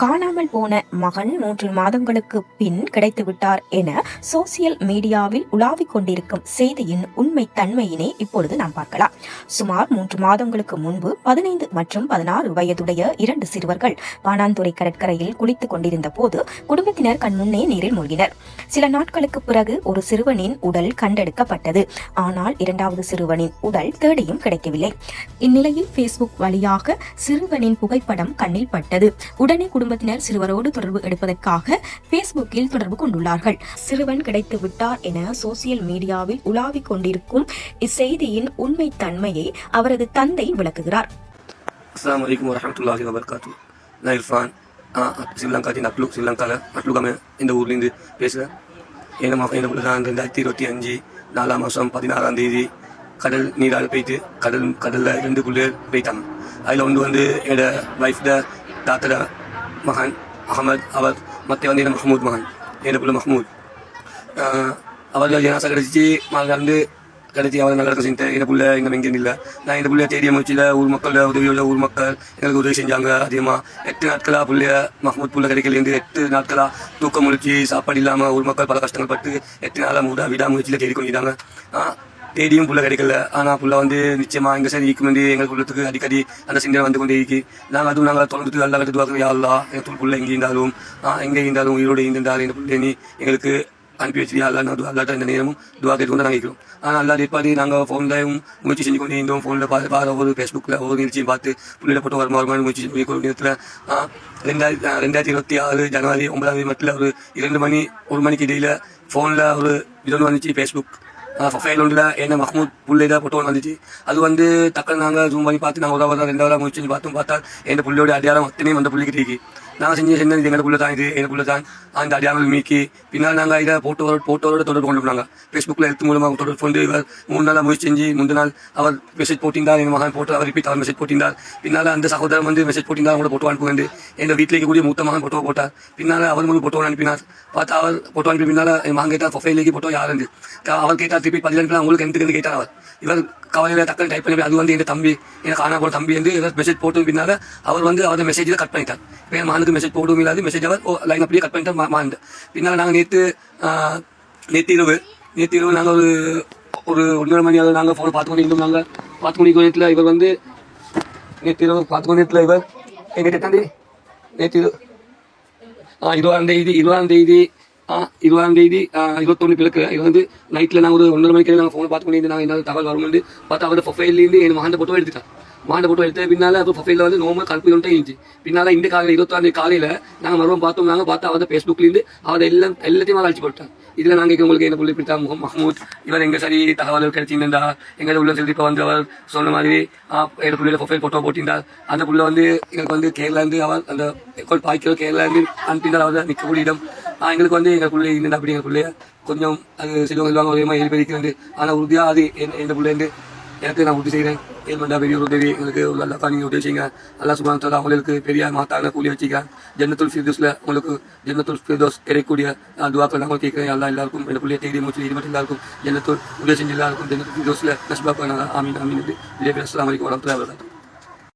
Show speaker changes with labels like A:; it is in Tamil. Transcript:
A: காணாமல் போன மகன் மூன்று மாதங்களுக்கு பின் கிடைத்துவிட்டார் என சோசியல் மீடியாவில் உலாவிக் கொண்டிருக்கும் செய்தியின் உண்மை தன்மையினை இப்பொழுது நாம் பார்க்கலாம். சுமார் மூன்று மாதங்களுக்கு முன்பு பதினைந்து மற்றும் பதினாறு வயதுடைய இரண்டு சிறுவர்கள் பாணாந்துறை கடற்கரையில் குளித்துக் கொண்டிருந்த போது குடும்பத்தினர் கண் முன்னே நீரில் மூழ்கினர். சில நாட்களுக்கு பிறகு ஒரு சிறுவனின் உடல் கண்டெடுக்கப்பட்டது. ஆனால் இரண்டாவது சிறுவனின் உடல் தேடியும் கிடைக்கவில்லை. இந்நிலையில் பேஸ்புக் வழியாக சிறுவனின் புகைப்படம் கண்ணில் பட்டது. உடனே குடும்பத்தினர் சிறுவரோடு தொடர்பு எடுப்பதற்காக பேஸ்புக்கில் தொடர்பு கொண்டுள்ளார்கள். சிறுவன் கிடைத்து விட்டார் என சோசியல் மீடியாவில் உலாவிக் கொண்டிருக்கும் இச்செய்தியின் உண்மை தன்மையை அவரது தந்தை விளக்குகிறார்.
B: அஸ்லாம் வலைக்கம் வரமத்துல்லாஹி வபர்காத்து நான் இர்ஃபான். ஆ, ஸ்ரீலங்காத்தின் அட்லுக் ஸ்ரீலங்காவில் அட்லுகாம இந்த ஊர்லேருந்து பேசுகிறேன் என்ன மா என்ன பிள்ளை ரெண்டாயிரத்தி இருபத்தி அஞ்சு நாலாம் மாதம் பதினாறாம் தேதி கடல் நீரால் போயிட்டு கடல் கடலில் ரெண்டு புள்ளி போயிட்டாங்க அதில் ஒன்று வந்து என்னோட ஒய்ஃப்ட தாத்தட மகன் அகமது அவர் மற்ற வந்து மஹமூத் மகன் என்னோட மஹமூத். அவர்கள் ஜனாசா கிடைச்சி வந்து கிடைச்சி அவர் நல்லா இடத்துல செஞ்சு இந்த புள்ள எங்க எங்கேயும் இல்லை நான் இந்த புள்ளைய தேடிய முயற்சியில் ஊர் மக்கள் உதவியுள்ள ஊர் மக்கள் எங்களுக்கு உதவி செஞ்சாங்க. அதிகமாக எட்டு நாட்களாக புள்ளைய மஹமூத் புள்ள கிடைக்கலேருந்து எட்டு நாட்களாக தூக்கம் முடிச்சு சாப்பாடு இல்லாமல் ஊர் மக்கள் பல கஷ்டங்கள் பட்டு எட்டு நாளாக மூடா விடாமுயற்சியில் தேடி கொண்டிருந்தாங்க தேடியும் புள்ள கிடைக்கல. ஆனால் புள்ள வந்து நிச்சயமா எங்க சரி இருக்கும் வந்து எங்களுக்கு உள்ளத்துக்கு அடிக்கடி அந்த சிந்தனை வந்து கொண்டே இருக்கு. நாங்கள் அதுவும் நாங்கள் தொடர்ந்து நல்லா கட்டுவாங்க யாருலா எங்கள் புள்ள எங்கே இருந்தாலும் ஆஹ் எங்கே இருந்தாலும் உயிரோடு இருந்தாலும் இந்த புள்ள நீ எங்களுக்கு அனுப்பி வச்சு அல்லா நான் அல்லாட்ட இந்த நேரமும் துவா கேட்டு கொண்டு நாங்கள் இருக்கிறோம் ஆனால் அல்லா இருப்பாடி நாங்கள் ஃபோன்லையும் முயற்சி செஞ்சு கொண்டு இருந்தோம். ஃபோனில் பார்த்து பார்த்து ஒவ்வொரு ஃபேஸ்புக்கில் ஒவ்வொரு நிகழ்ச்சியும் பார்த்து புள்ளியில் போட்டு வருமா வருமானு முயற்சி செஞ்சு கொண்டு நேரத்தில் ரெண்டாயிரத்தி ரெண்டாயிரத்தி இருபத்தி ஆறு ஜனவரி ஒன்பதாம் தேதி மட்டும் ஒரு இரண்டு மணி ஒரு மணிக்கு இடையில ஃபோனில் ஒரு இது வந்துச்சு ஃபேஸ்புக் ஃபைல் என்ன மஹமூத் புள்ளையில போட்டோ வந்துச்சு. அது வந்து டக்குனு நாங்கள் ஜூம் பண்ணி பார்த்து நாங்கள் ஒரு வாரம் ரெண்டு வாரம் முயற்சி பார்த்தோம். பார்த்தா என் புள்ளையோட அடையாளம் அத்தனையும் அந்த புள்ளிக்கிட்டு இருக்கு. நாங்கள் செஞ்சு செஞ்சது இது புள்ள தான் இது எங்கள் தான் அந்த அடியாமல் மீக்கி பின்னால் நாங்கள் இதை போட்டோவோட போட்டோவோட தொடர்பு கொண்டு போனாங்க. ஃபேஸ்புக்கில் எழுத்து மூலமாக தொடர்பு கொண்டு இவர் மூணு நாளாக முயற்சி செஞ்சு முந்தின நாள் அவர் மெசேஜ் போட்டிருந்தார் என் மகன் போட்டு அவர் ரிப்பீட் அவர் மெசேஜ் போட்டிருந்தார். பின்னால் அந்த சகோதரன் வந்து மெசேஜ் போட்டிருந்தார் அவங்களோட போட்டோ அனுப்புவேன் எங்கள் வீட்டில் கூடிய மூத்த மகன் போட்டோ போட்டார். பின்னால் அவர் மூலம் போட்டோ அனுப்பினார். பார்த்தா அவர் போட்டோ அனுப்பி பின்னால் என் மகன் கேட்டார் ப்ரொஃபைலுக்கு போட்டோ யார் இருந்து அவர் கேட்டார் திருப்பி பதில் அனுப்பினா உங்களுக்கு எந்த கேட்டார் அவர். இவர் கவலையில் டக்குனு டைப் பண்ணி அது வந்து என் தம்பி எனக்கு ஆனா போன தம்பி வந்து மெசேஜ் போட்டு பின்னால் அவர் வந்து அவர் மெசேஜில் கட் பண்ணிட்டார். என் மகனுக்கு மெசேஜ் போடவும் இல்லாது மெசேஜ் அவர் லைன் அப்படியே கட் பண்ணிட்டு மாண்டு. பின்னால் நாங்கள் நேற்று நேற்று இரவு நேற்று இரவு நாங்கள் ஒரு ஒரு ஒன்றரை மணி அளவு நாங்கள் ஃபோனை பார்த்து கொண்டு இருந்தோம். நாங்கள் பார்த்து கொண்டு நேரத்தில் இவர் வந்து நேற்று இரவு பார்த்து கொண்டு நேரத்தில் இவர் நேற்று தாண்டி நேற்று ஆ இருபதாம் தேதி இருபதாம் தேதி ஆ இருபதாம் தேதி இருபத்தொன்று பிறகு இது வந்து நைட்டில் நாங்கள் ஒரு ஒன்றரை மணிக்கு நாங்கள் ஃபோனை பார்த்து கொண்டு நாங்கள் என்ன தகவல் வரும்னு பார்த்தா அவரோட ப்ரொஃபைல்லேருந்து என் மகன் ஃபோட்டோ எடுத்துட்டேன் மகன் போட்டு எடுத்து பின்னால் அப்போ ப்ரொஃபைலில் வந்து நோம கல்பி ஒன்றை இருந்துச்சு. பின்னால் இந்த காலையில் இருபத்தாம் காலையில் நாங்கள் மறுபடியும் பார்த்தோம் நாங்கள் பார்த்தா அவரோட ஃபேஸ்புக்லேருந்து அவர் எல்லாம் எல்லாத்தையும் அழைச்சி போட்டேன் போட்டான் இதில் நாங்கள் உங்களுக்கு என்ன புள்ளி பிடித்தா முகம் மஹமூத் இவர் எங்கள் சரி தகவல் கிடைச்சிருந்தா எங்க உள்ள சொல்லி இப்போ வந்து அவர் சொன்ன மாதிரி எங்கள் பிள்ளையில ப்ரொஃபைல் ஃபோட்டோ போட்டிருந்தார். அந்த புள்ள வந்து எங்களுக்கு வந்து கேரளாந்து அவர் அந்த பாய்க்கிற கேரளாந்து அனுப்பினார் அவர் நிற்கக்கூடிய இடம். எங்களுக்கு வந்து எங்கள் பிள்ளை இருந்தா அப்படி எங்கள் பிள்ளைய கொஞ்சம் அது சிலவங்க சொல்லுவாங்க ஒரே மாதிரி எழுப்பியிருக்கிறது ஆனால் உறுதியாக அது என் எந்த பிள்ளைந்து எனக்கு நான் உறுதி செய்கிறேன் ஏழ்மண்டா பெரிய உதவி எங்களுக்கு ஒரு தான் நீங்கள் உதவி செய்யுங்க. அல்லா சுபான் அவங்களுக்கு பெரிய மாத்தான கூலி வச்சுக்க. ஜன்னத்துல் ஃபிர்தோஸில் உங்களுக்கு ஜன்னத்துல் ஃபிர்தோஸ் கிடைக்கக்கூடிய ஆஹ் துவாக்கள் நாங்கள் கேட்குறேன் எல்லாம் எல்லாருக்கும் என் பிள்ளைய தேடி மூச்சு மட்டும் எல்லாருக்கும் ஜன்னத்துல் உதவி செஞ்சு எல்லாருக்கும் ஜன்னத்துல் ஃபிர்தோஸில் நஷ்பா பண்ணாங்க ஆமீன் ஆமீன் விஜய் அஸ்லாம் வலைக்கம் வரமத்துல வரகாத்து